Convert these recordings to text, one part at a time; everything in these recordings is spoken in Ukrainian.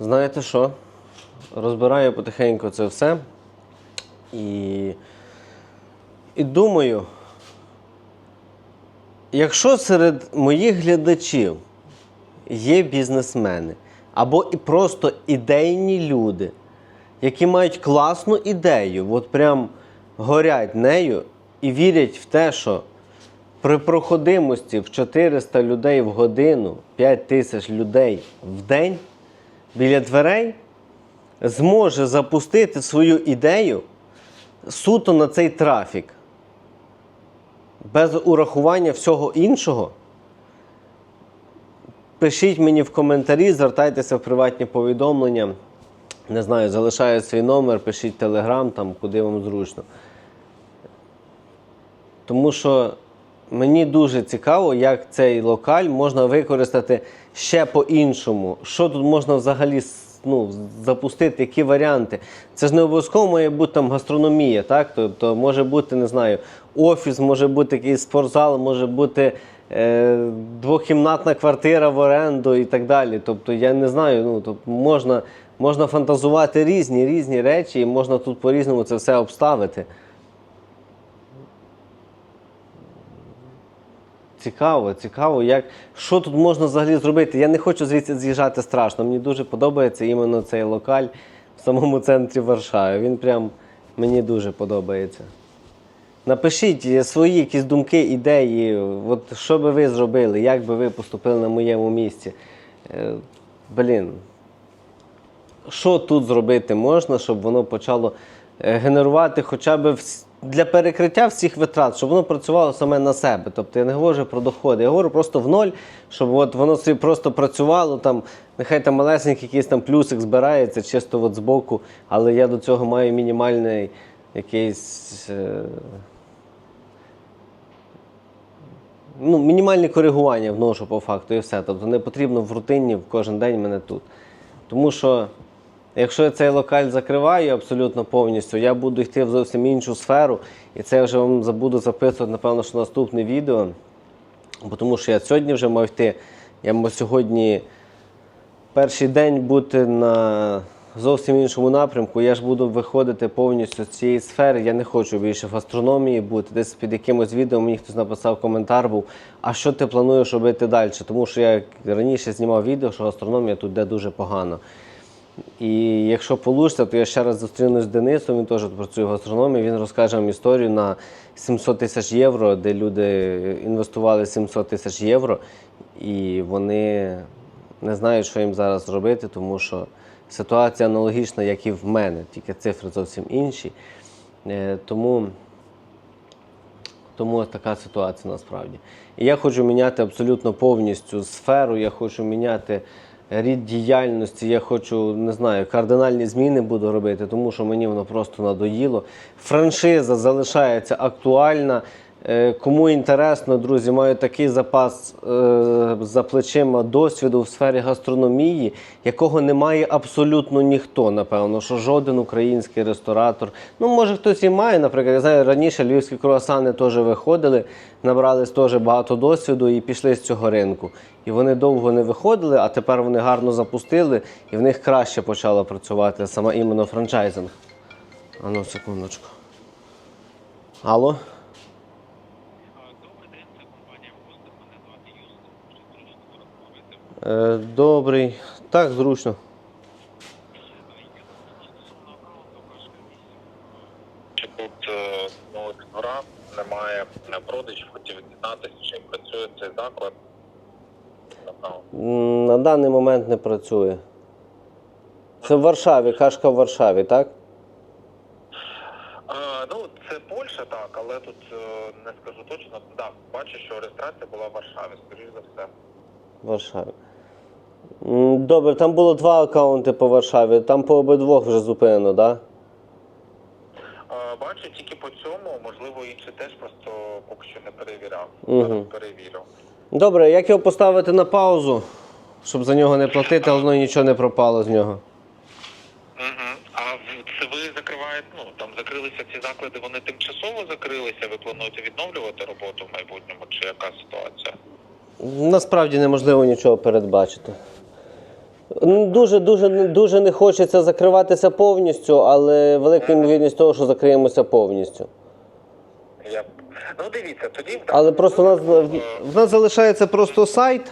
Знаєте що? Розбираю потихеньку це все. І, і думаю, якщо серед моїх глядачів є бізнесмени або і просто ідейні люди, які мають класну ідею, от прям горять нею і вірять в те, що при проходимості в 400 людей в годину, 5 тисяч людей в день біля дверей зможе запустити свою ідею суто на цей трафік. Без урахування всього іншого. Пишіть мені в коментарі, звертайтеся в приватні повідомлення. Не знаю, залишаю свій номер, пишіть телеграм, там, куди вам зручно. Тому що мені дуже цікаво, як цей локаль можна використати ще по-іншому. Що тут можна взагалі ну, запустити, які варіанти. Це ж не обов'язково має бути там гастрономія, так? Тобто може бути, не знаю, офіс, може бути якийсь спортзал, може бути е, двохкімнатна квартира в оренду і так далі. Тобто я не знаю, ну, тобто можна, можна фантазувати різні, різні речі, і можна тут по-різному це все обставити. Цікаво, цікаво, як що тут можна взагалі зробити. Я не хочу звідси з'їжджати страшно. Мені дуже подобається іменно цей локаль в самому центрі Варшави. Він прям мені дуже подобається. Напишіть е, свої якісь думки, ідеї, от що би ви зробили, як би ви поступили на моєму місці. Е, блін, що тут зробити можна, щоб воно почало е, генерувати хоча б для перекриття всіх витрат, щоб воно працювало саме на себе. Тобто я не говорю про доходи, я говорю просто в ноль, щоб от воно собі просто працювало, там, нехай там малесенький якийсь там плюсик збирається чисто от збоку, але я до цього маю мінімальний якийсь. Е... Ну, мінімальне коригування вношу по факту і все. Тобто не потрібно в рутині в кожен день мене тут. Тому що якщо я цей локаль закриваю абсолютно повністю, я буду йти в зовсім іншу сферу, і це я вже вам забуду записувати, напевно, що наступне відео. Тому що я сьогодні вже мав йти. Я мав сьогодні перший день бути на зовсім іншому напрямку. Я ж буду виходити повністю з цієї сфери. Я не хочу більше в астрономії бути. Десь під якимось відео мені хтось написав коментар був, а що ти плануєш робити далі? Тому що я раніше знімав відео, що астрономія тут йде дуже погано. І якщо вийде, то я ще раз зустрінусь з Денисом, він теж працює в гастрономії. Він розкаже вам історію на 700 тисяч євро, де люди інвестували 700 тисяч євро, і вони не знають, що їм зараз робити, тому що ситуація аналогічна, як і в мене, тільки цифри зовсім інші. Е, Тому тому така ситуація насправді. І я хочу міняти абсолютно повністю сферу, я хочу міняти рід діяльності, я хочу, не знаю, кардинальні зміни буду робити, тому що мені воно просто надоїло. Франшиза залишається актуальна. Е, Кому інтересно, друзі, маю такий запас е, за плечима досвіду в сфері гастрономії, якого не має абсолютно ніхто, напевно, що жоден український ресторатор. Ну, може, хтось і має, наприклад, я знаю, раніше львівські круасани теж виходили, набрались теж багато досвіду і пішли з цього ринку. І вони довго не виходили, а тепер вони гарно запустили, і в них краще почала працювати сама іменно франчайзинг. Ану, секундочку. Алло? Добрий день, це компанія Гостер. Мене звати Юсuf. Чи зручно зараз говорити? Е, добрий. Так, зручно. Я стосовно аккаунту кашка 8. Чи тут е, ну, двора немає е, продажів, хотів дізнатися, чи працює цей заклад. На даний момент не працює. Це в Варшаві, кашка в Варшаві, так? А, ну, це Польща, так, але тут е, не скажу точно. Так, бачу, що реєстрація була в Варшаві, скоріш за все. В Варшаві. Добре, там було два аккаунти по Варшаві, там по обидвох вже зупинено, так? Е, Бачу тільки по цьому, можливо, інший теж просто поки що не перевіряв. Зараз перевірю. Добре, як його поставити на паузу, щоб за нього не платити, але воно нічого не пропало з нього. Угу. А це ви закриваєте, ну там закрилися ці заклади, вони тимчасово закрилися. Ви плануєте відновлювати роботу в майбутньому, чи яка ситуація? Насправді неможливо нічого передбачити. Дуже, дуже, дуже не хочеться закриватися повністю, але велика ймовірність того, що закриємося повністю. Я... Ну дивіться, тоді Але просто в нас, в нас залишається просто сайт.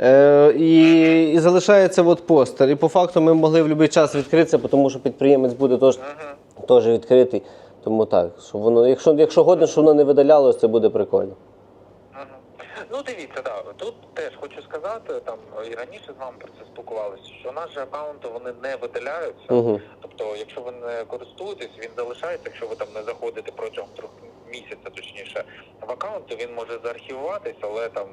Е, і, і залишається от постер. І по факту ми могли в будь-який час відкритися, тому що підприємець буде теж, теж відкритий. Тому так, щоб воно, якщо, якщо годно, щоб воно не видалялося, це буде прикольно. Ну дивіться, да. Тут теж хочу сказати, там і раніше з вами про це спілкувалися, що наші аккаунти вони не видаляються. Угу. Тобто, якщо ви не користуєтесь, він залишається. Якщо ви там не заходите протягом трьох місяця, точніше, в аккаунт, то він може заархівуватись, але там.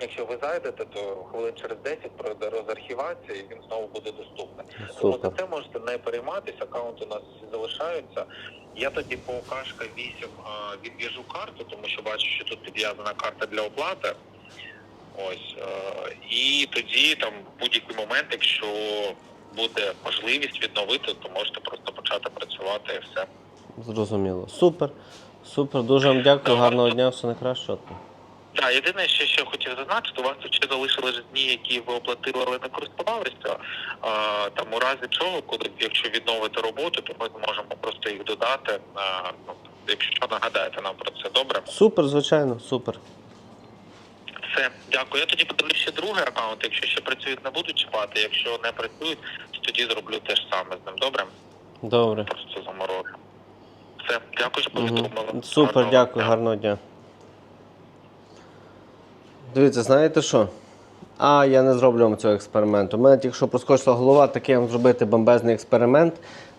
Якщо ви зайдете, то хвилин через 10 пройде розархівація і він знову буде доступний. Тому за це можете не перейматися, аккаунти у нас всі залишаються. Я тоді по кашка 8 відв'яжу карту, тому що бачу, що тут підв'язана карта для оплати. Ось е, і тоді там в будь-який момент, якщо буде можливість відновити, то можете просто почати працювати і все. Зрозуміло. Супер. Супер, дуже вам дякую, гарного дня, все найкраще. Так, єдине, що ще хотів зазначити, у вас тут ще залишились дні, які ви оплатили, але не користувалися. А, там у разі чого, коли якщо відновити роботу, то ми зможемо просто їх додати. А, ну, якщо нагадаєте нам про це добре. Супер, звичайно, супер. Все, дякую. Я тоді подивлюсь ще другий аккаунт. Якщо ще працюють, не буду чіпати. Якщо не працюють, то тоді зроблю те ж саме з ним. Добре? Добре. Просто заморожу. Все, дякую, що повідомили. Супер, Гарного дякую, дня. гарного дня. Дивіться, знаєте що? А, я не зроблю вам цього експерименту. У мене тільки що проскочила голова, такий вам зробити бомбезний експеримент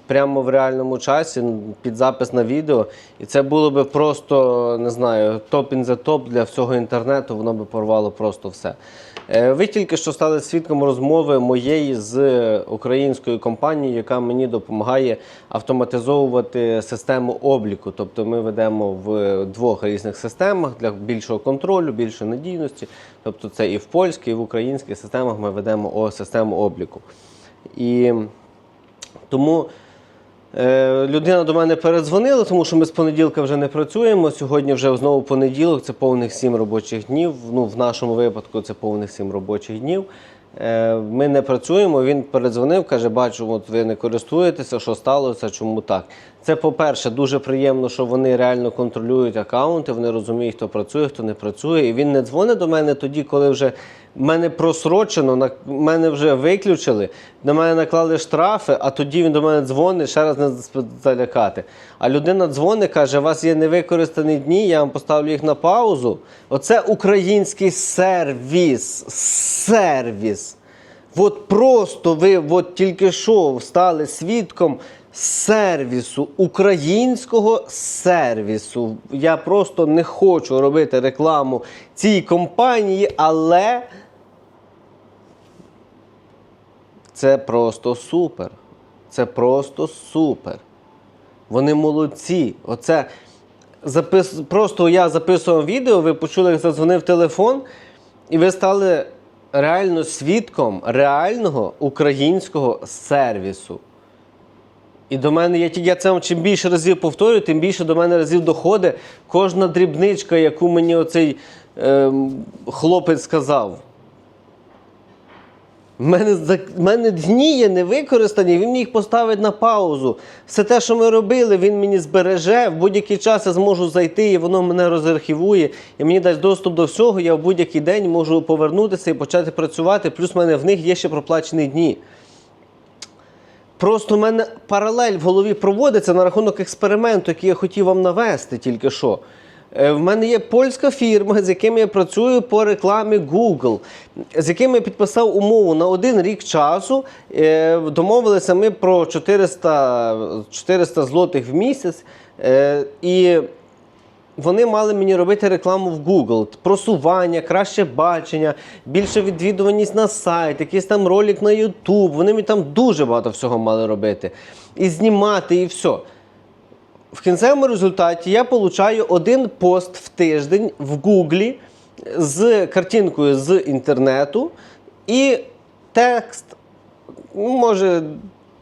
прямо в реальному часі під запис на відео. І це було би просто, не знаю, топ за топ для всього інтернету, воно би порвало просто все. Е, Ви тільки що стали свідком розмови моєї з українською компанією, яка мені допомагає автоматизовувати систему обліку. Тобто ми ведемо в двох різних системах для більшого контролю, більшої надійності. Тобто це і в польській, і в українських системах ми ведемо систему обліку. І тому Людина до мене передзвонила, тому що ми з понеділка вже не працюємо. Сьогодні вже знову понеділок, це повних сім робочих днів. Ну, в нашому випадку це повних сім робочих днів. Е, Ми не працюємо. Він передзвонив, каже: бачу, от ви не користуєтеся, що сталося, чому так. Це, по-перше, дуже приємно, що вони реально контролюють аккаунти, вони розуміють, хто працює, хто не працює. І він не дзвонить до мене тоді, коли вже мене просрочено, на мене вже виключили, на мене наклали штрафи, а тоді він до мене дзвонить, ще раз не залякати. А людина дзвонить, каже: у вас є невикористані дні, я вам поставлю їх на паузу. Оце український сервіс. Сервіс. От просто ви от тільки що стали свідком сервісу, українського сервісу. Я просто не хочу робити рекламу цій компанії, але це просто супер. Це просто супер. Вони молодці. Оце запис... Просто я записував відео, ви почули, як задзвонив телефон, і ви стали реально свідком реального українського сервісу. І до мене, я, тільки- це чим більше разів повторюю, тим більше до мене разів доходить кожна дрібничка, яку мені оцей ем, хлопець сказав. У мене, мене дні є невикористані, він мені їх поставить на паузу. Все те, що ми робили, він мені збереже. В будь-який час я зможу зайти, і воно мене розархівує, і мені дасть доступ до всього. Я в будь-який день можу повернутися і почати працювати. Плюс в мене в них є ще проплачені дні. Просто в мене паралель в голові проводиться на рахунок експерименту, який я хотів вам навести тільки що. Е, В мене є польська фірма, з якими я працюю по рекламі Google, з якими я підписав умову на один рік часу. Е, Домовилися ми про 400, 400 злотих в місяць. Е, І вони мали мені робити рекламу в Google, просування, краще бачення, більше відвідуваність на сайт, якийсь там ролик на YouTube. Вони мені там дуже багато всього мали робити. І знімати, і все. В кінцевому результаті я получаю один пост в тиждень в Гуглі з картинкою з інтернету і текст, може,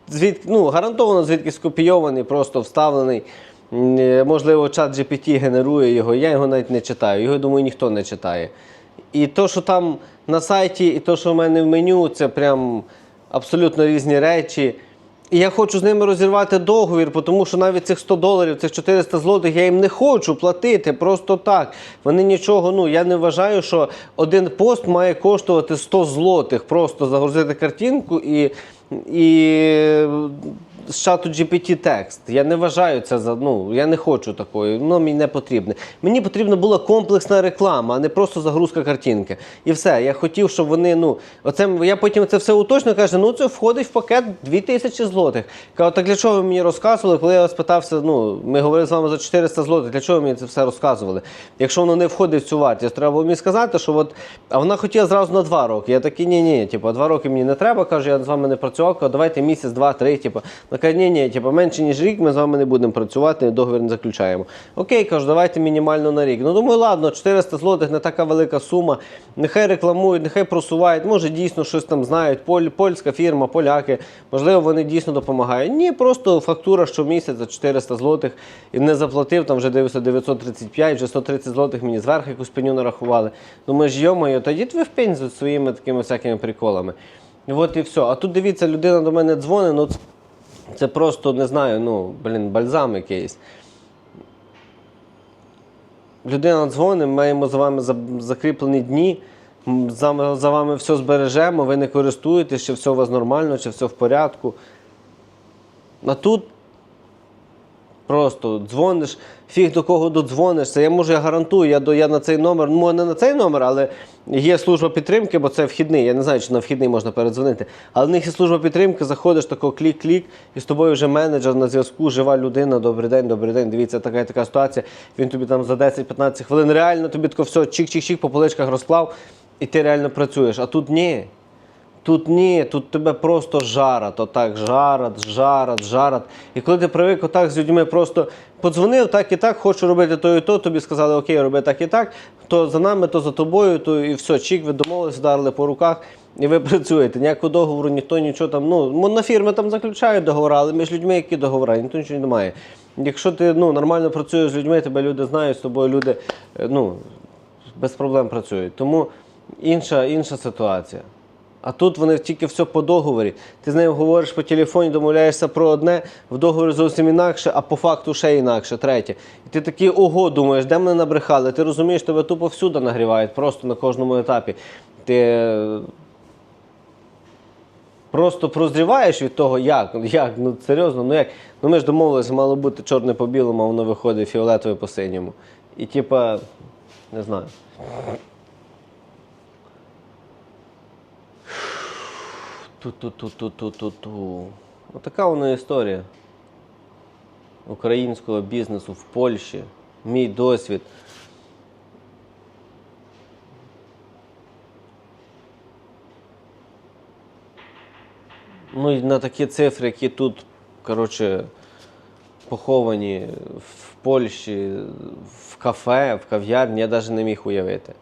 звід, ну, гарантовано звідки скопійований, просто вставлений. Е, Можливо, чат GPT генерує його, я його навіть не читаю, його, думаю, ніхто не читає. І то, що там на сайті, і то, що в мене в меню, це прям абсолютно різні речі. І я хочу з ними розірвати договір, тому що навіть цих 100 доларів, цих 400 злотих я їм не хочу платити просто так. Вони нічого, ну я не вважаю, що один пост має коштувати 100 злотих. Просто загрузити картинку і, і з чату GPT текст. Я не вважаю це за ну, я не хочу такої, воно мені не потрібне. Мені потрібна була комплексна реклама, а не просто загрузка картинки. І все. Я хотів, щоб вони, ну, оце я потім це все уточню, каже, ну це входить в пакет 2000 злотих. Кажу, так для чого ви мені розказували, коли я вас питався, ну, ми говорили з вами за 400 злотих, для чого ви мені це все розказували? Якщо воно не входить в цю вартість, треба було мені сказати, що от, а вона хотіла зразу на 2 роки. Я такий, ні, ні, типу, 2 роки мені не треба, кажу, я з вами не працював, кажу, давайте місяць, два, три, типу. Вона ні, ні, типу, менше ніж рік ми з вами не будемо працювати, договір не заключаємо. Окей, кажу, давайте мінімально на рік. Ну думаю, ладно, 400 злотих не така велика сума. Нехай рекламують, нехай просувають, може дійсно щось там знають. Поль, польська фірма, поляки, можливо, вони дійсно допомагають. Ні, просто фактура щомісяця 400 злотих і не заплатив, там вже дивився 935, вже 130 злотих мені зверху якусь пеню нарахували. Думаю, ж йомаю, тоді ви в пень з своїми такими всякими приколами. От і все. А тут дивіться, людина до мене дзвонить, ну це просто не знаю, ну, блін, бальзам якийсь. Людина дзвонить, маємо за вами закріплені дні. За вами все збережемо, ви не користуєтесь, чи все у вас нормально, чи все в порядку. А тут просто дзвониш, фіг до кого додзвонишся. Я можу, я гарантую, я, до, я на цей номер, ну не на цей номер, але є служба підтримки, бо це вхідний. Я не знаю, чи на вхідний можна передзвонити. Але в них є служба підтримки, заходиш тако клік-клік, і з тобою вже менеджер на зв'язку, жива людина. Добрий день, добрий день. Дивіться, така така ситуація. Він тобі там за 10-15 хвилин реально тобі тако все чик-чик-чик по поличках розклав, і ти реально працюєш. А тут ні. Тут ні, тут тебе просто жарат, отак жарат, жарат, жарат. І коли ти привик отак з людьми просто подзвонив, так і так, хочу робити то і то, тобі сказали, окей, роби так і так, то за нами, то за тобою, то і все, чік, ви домовились, вдарили по руках, і ви працюєте. Ніякого договору, ніхто нічого там. Ну, на фірми там заключають договори, але між людьми, які договори, ніхто нічого не має. Якщо ти ну, нормально працюєш з людьми, тебе люди знають, з тобою люди е, ну, без проблем працюють. Тому інша, інша ситуація. А тут вони тільки все по договорі. Ти з ним говориш по телефоні, домовляєшся про одне, в договорі зовсім інакше, а по факту ще інакше, третє. І ти такий ого, думаєш, де мене набрехали? Ти розумієш, тебе тупо всюди нагрівають, просто на кожному етапі. Ти е, просто прозріваєш від того, як. Як? Ну серйозно, ну як? Ну ми ж домовилися, мало бути чорне по білому, а воно виходить фіолетове по синьому. І типа, не знаю. Ту-ту-ту-ту-ту-ту-ту. Отака вона історія українського бізнесу в Польщі. Мій досвід. Ну і на такі цифри, які тут, коротше, поховані в Польщі, в кафе, в кав'ярні, я навіть не міг уявити.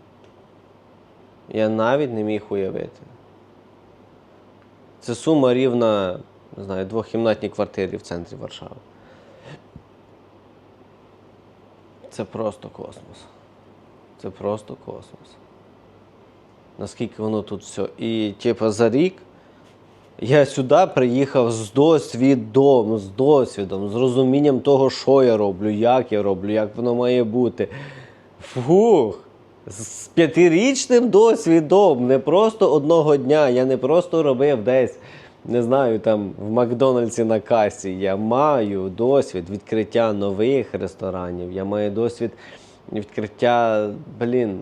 Я навіть не міг уявити. Це сума рівна, не знаю, двохкімнатній квартирі в центрі Варшави. Це просто космос. Це просто космос. Наскільки воно тут все. І, типу, за рік я сюди приїхав з досвідом, з досвідом, з розумінням того, що я роблю, як я роблю, як воно має бути. Фух! З п'ятирічним досвідом, не просто одного дня. Я не просто робив десь, не знаю, там в Макдональдсі на касі. Я маю досвід відкриття нових ресторанів. Я маю досвід відкриття, блін,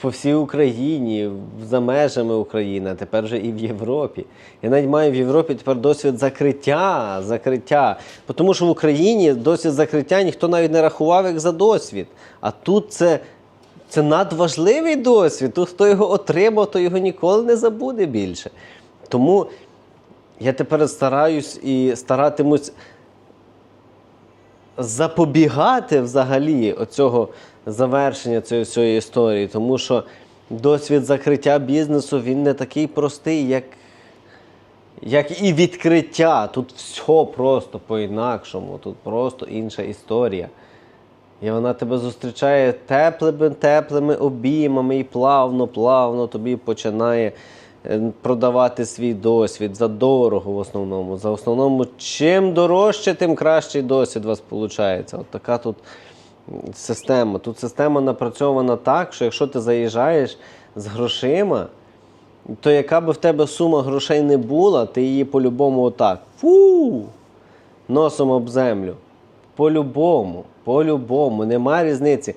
по всій Україні, за межами України, а тепер вже і в Європі. Я навіть маю в Європі тепер досвід закриття. закриття. Тому що в Україні досвід закриття ніхто навіть не рахував як за досвід. А тут це, це надважливий досвід. Тут хто його отримав, то його ніколи не забуде більше. Тому я тепер стараюсь і старатимусь запобігати взагалі оцього завершення цієї всієї історії, тому що досвід закриття бізнесу він не такий простий, як, як і відкриття. Тут все просто по-інакшому, тут просто інша історія. І вона тебе зустрічає теплими, теплими обіймами і плавно, плавно тобі починає е, продавати свій досвід за дорого в основному. За основному, чим дорожче, тим кращий досвід у вас виходить. От така тут система. Тут система напрацьована так, що якщо ти заїжджаєш з грошима, то яка би в тебе сума грошей не була, ти її по-любому отак. Фу! Носом об землю. По-любому, по-любому, нема різниці.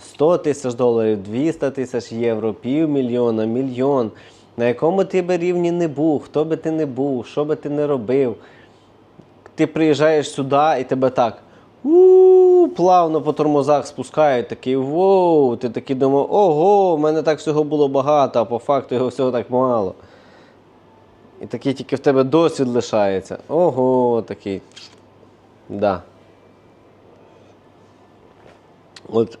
100 тисяч доларів, 200 тисяч євро, півмільйона, мільйон. На якому ти би рівні не був, хто би ти не був, що би ти не робив. Ти приїжджаєш сюди і тебе так у плавно по тормозах спускають, такий воу, ти такий думав, ого, в мене так всього було багато, а по факту його всього так мало. І такий тільки в тебе досвід лишається. Ого, такий. Да. От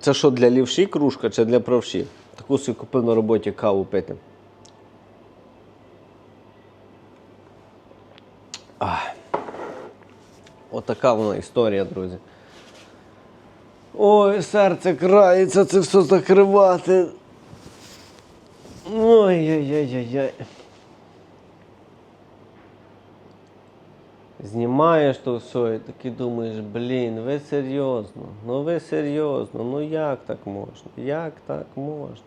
це що для лівші кружка чи для правші? Таку собі купив на роботі каву пити. Ах. Отака вона історія, друзі. Ой, серце крається це все закривати. Ой-ой-ой-ой-ой. Знімаєш то все і такий думаєш, блін, ви серйозно, ну ви серйозно, ну як так можна? Як так можна?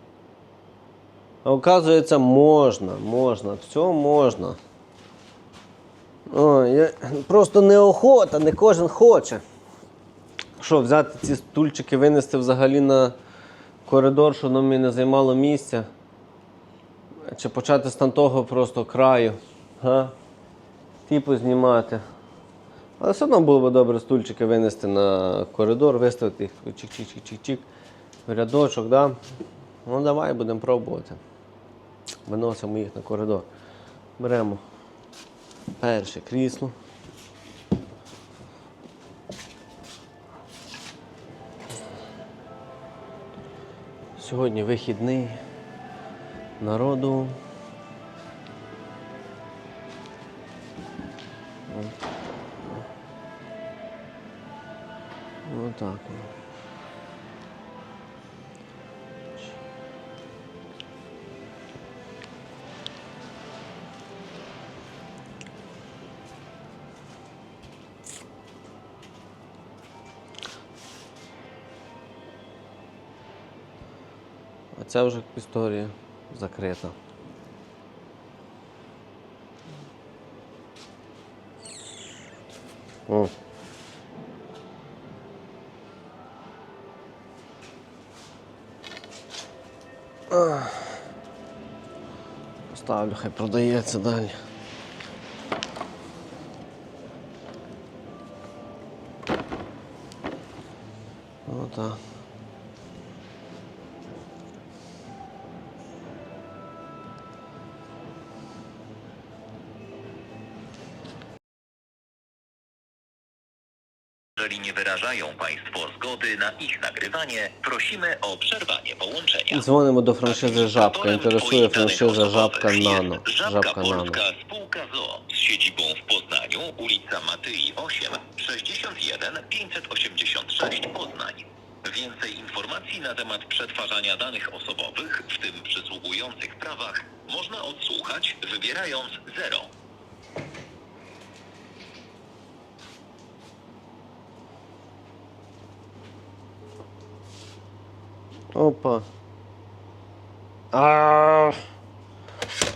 А оказується, можна, можна, все можна. Ой, я... Просто неохота, не кожен хоче. Що, взяти ці стульчики, винести взагалі на коридор, щоб воно мені не займало місця? Чи почати з там того просто краю? Га? Типу знімати. Але все одно було б добре стульчики винести на коридор, виставити їх чик-чик-чик-чик-чик в рядочок, да? Ну давай будемо пробувати. Виносимо їх на коридор. Беремо перше крісло. Сьогодні вихідний. Народу. Отак. А ця вже історія закрита. Хай продається далі. nie wyrażają Państwo zgody na ich nagrywanie, prosimy o przerwanie połączenia. Dzwonimy do franczyzy Żabka. Interesuje franczyza Żabka Nano. Żabka Nano. Polska Spółka ZOO z siedzibą w Poznaniu, ulica Matyi 8, 61 586 Poznań. Więcej informacji na temat przetwarzania danych osobowych, w tym przysługujących prawach, można odsłuchać wybierając 0 Опа. А.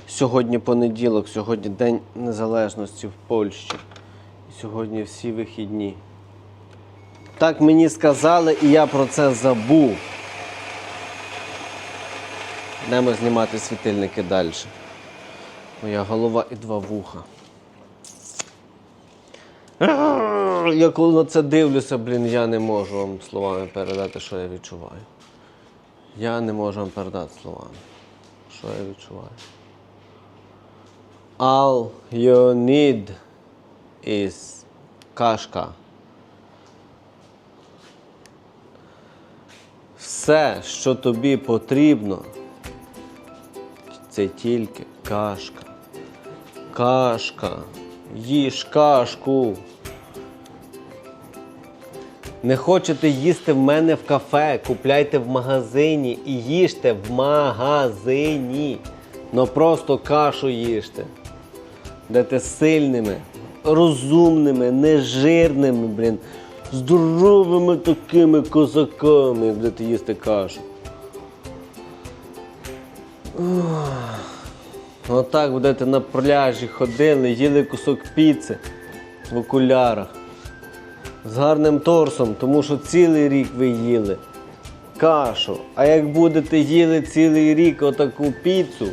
Сьогодні понеділок, сьогодні День Незалежності в Польщі. Сьогодні всі вихідні. Так мені сказали, і я про це забув. Йдемо знімати світильники далі. Моя голова і два вуха. Я коли на це дивлюся, блін, я не можу вам словами передати, що я відчуваю. Я не можу вам передати словами, що я відчуваю. All you need is кашка. Все, що тобі потрібно, це тільки кашка. Кашка. Їж кашку. Не хочете їсти в мене в кафе, купляйте в магазині і їжте в магазині. Ну просто кашу їжте. Будете сильними, розумними, нежирними, блін, здоровими такими козаками, будете їсти кашу. Отак будете на пляжі ходили, їли кусок піци в окулярах. З гарним торсом, тому що цілий рік ви їли кашу. А як будете їли цілий рік отаку піцу,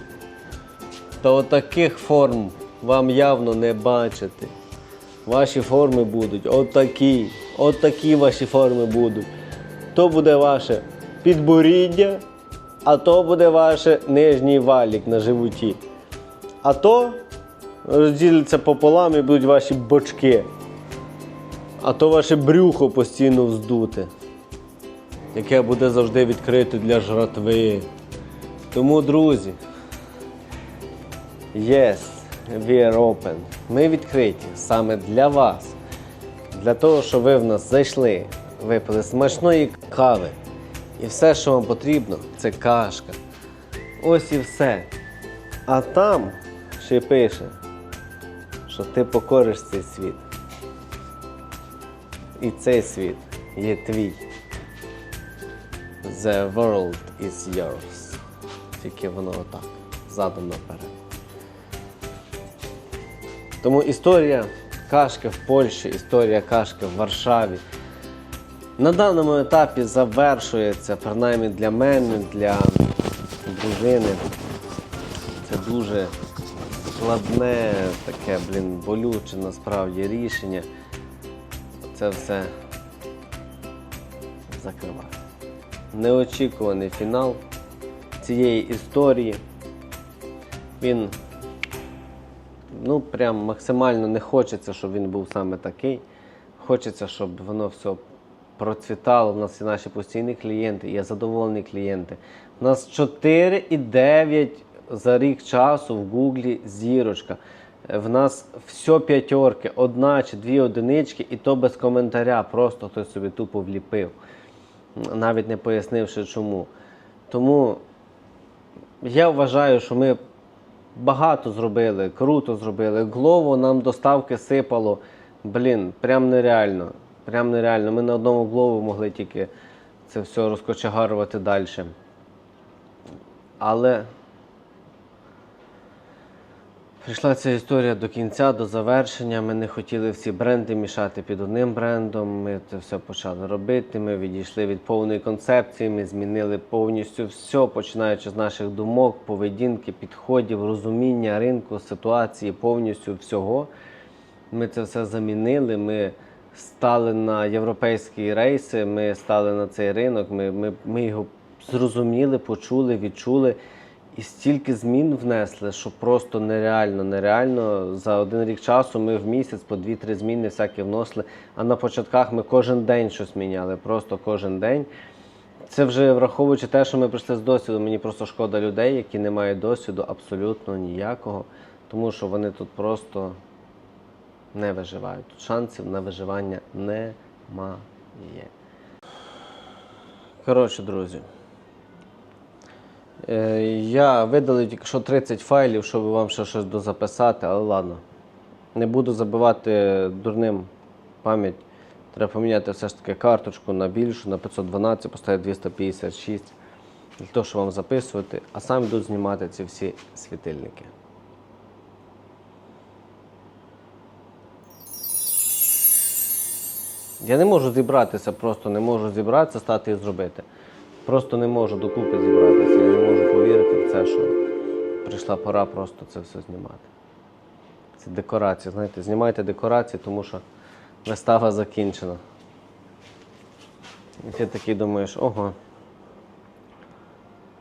то отаких форм вам явно не бачити. Ваші форми будуть отакі. Отакі ваші форми будуть. То буде ваше підборіддя, а то буде ваше нижній валік на животі. А то розділяться пополам і будуть ваші бочки. А то ваше брюхо постійно вздуте, яке буде завжди відкрите для жратви. Тому, друзі, yes, we are open. Ми відкриті саме для вас. Для того, щоб ви в нас зайшли, випили смачної кави. І все, що вам потрібно, це кашка. Ось і все. А там ще пише, що ти покориш цей світ. І цей світ є твій. The world is yours. Тільки воно отак, задом наперед. Тому історія кашки в Польщі, історія кашки в Варшаві на даному етапі завершується, принаймні для мене, для дружини. Це дуже складне, таке, блін, болюче насправді рішення. Це все закриває. Неочікуваний фінал цієї історії. Він ну, прям максимально не хочеться, щоб він був саме такий. Хочеться, щоб воно все процвітало. У нас є наші постійні клієнти, є задоволені клієнти. У нас 4,9 за рік часу в Гуглі зірочка. В нас все п'ятерки, одна чи дві одинички, і то без коментаря. Просто хтось собі тупо вліпив, навіть не пояснивши чому. Тому я вважаю, що ми багато зробили, круто зробили. Глово нам доставки сипало. Блін, прям нереально. Прям нереально. Ми на одному глову могли тільки це все розкочегарувати далі. Але прийшла ця історія до кінця, до завершення. Ми не хотіли всі бренди мішати під одним брендом. Ми це все почали робити. Ми відійшли від повної концепції, ми змінили повністю все, починаючи з наших думок, поведінки, підходів, розуміння ринку, ситуації, повністю всього. Ми це все замінили. Ми стали на європейські рейси, ми стали на цей ринок, ми, ми, ми його зрозуміли, почули, відчули. І стільки змін внесли, що просто нереально, нереально. За один рік часу ми в місяць по 2-3 зміни всякі вносили. А на початках ми кожен день щось міняли, просто кожен день. Це вже враховуючи те, що ми прийшли з досвіду. Мені просто шкода людей, які не мають досвіду абсолютно ніякого, тому що вони тут просто не виживають. Тут шансів на виживання немає. Коротше, друзі. Е, Я видалив тільки що 30 файлів, щоб вам ще щось дозаписати, але ладно. Не буду забивати дурним пам'ять. Треба поміняти все ж таки карточку на більшу, на 512, поставити 256 для того, щоб вам записувати, а сам йду знімати ці всі світильники. Я не можу зібратися, просто не можу зібратися, стати і зробити. Просто не можу докупи зібратися. Я не можу повірити в це, що прийшла пора просто це все знімати. Це декорації, знаєте, знімайте декорації, тому що вистава закінчена. І ти такий думаєш, ого,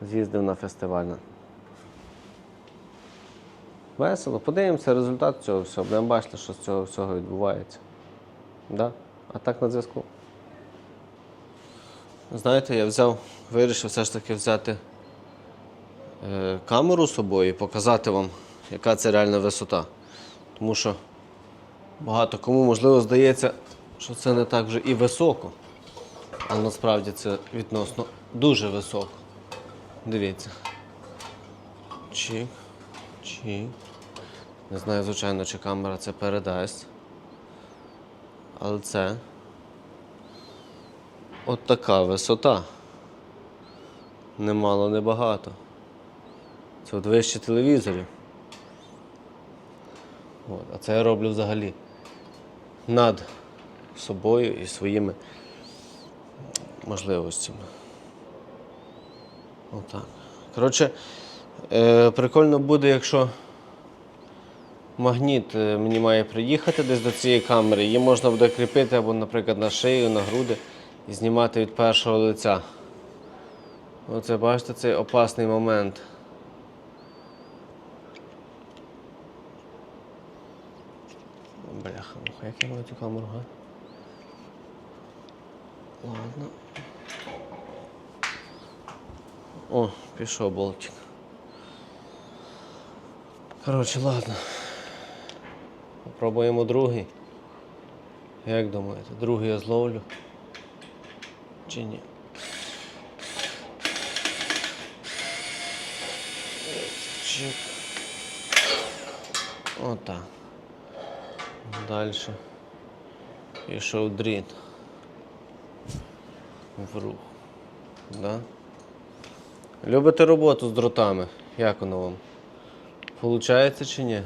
з'їздив на фестиваль. Весело, подивимося результат цього всього, будемо бачити, що з цього всього відбувається. Да? А так на зв'язку. Знаєте, я взяв, вирішив все ж таки взяти камеру з собою і показати вам, яка це реальна висота. Тому що багато кому, можливо, здається, що це не так вже і високо. Але насправді це відносно дуже високо. Дивіться. Чик. Чи. Не знаю, звичайно, чи камера це передасть. Але це. От така висота. Немало, не багато. Це от вище телевізорів. От. А це я роблю взагалі над собою і своїми можливостями. Отак. Коротше, е, прикольно буде, якщо магніт е, мені має приїхати десь до цієї камери. Її можна буде кріпити або, наприклад, на шию, на груди і знімати від першого лиця. Оце бачите цей опасний момент. Бляха, муха, як я маю цю камеру, га? Ладно. О, пішов болтик. Коротше, ладно. Попробуємо другий. Як думаєте, другий я зловлю? Чи ні? Чик. Отак. Далі. Пішов дріт. В рух. Да? Любите роботу з дротами? Як воно вам? Получається чи ні?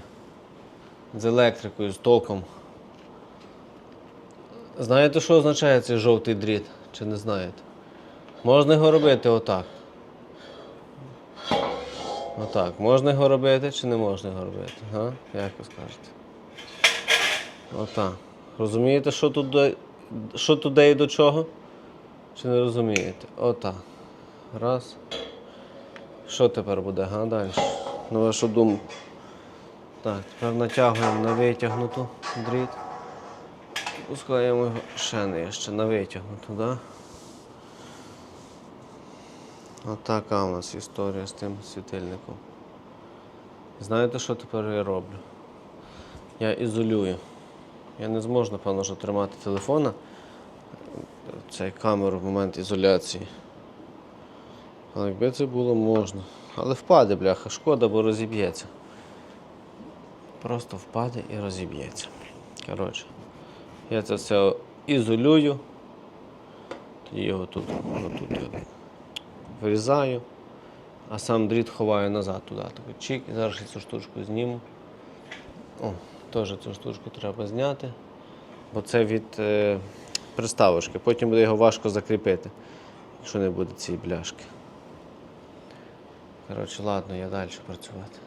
З електрикою, з током. Знаєте, що означає цей жовтий дріт? Чи не знаєте? Можна його робити отак. Отак. Можна його робити чи не можна його робити? Га? Як ви скажете? Отак. Розумієте, що тут, до- що туди і до чого? Чи не розумієте? Отак. Раз. Що тепер буде, га? Далі. На вашу думку. Так, тепер натягуємо на витягнуту дріт. Пускаємо його ще нижче, на витягнуту, да? Отака у нас історія з тим світильником. Знаєте, що тепер я роблю? Я ізолюю. Я не зможу, напевно, що тримати телефона, цей камеру в момент ізоляції. Але якби це було можна. Але впаде, бляха, шкода, бо розіб'ється. Просто впаде і розіб'ється. Коротше, я це все ізолюю. Тоді його тут, отут я вирізаю, а сам дріт ховаю назад туди. Чик, і зараз я цю штучку зніму. О, теж цю штучку треба зняти, бо це від е, приставочки. Потім буде його важко закріпити, якщо не буде цієї бляшки. Коротше, ладно, я далі працювати.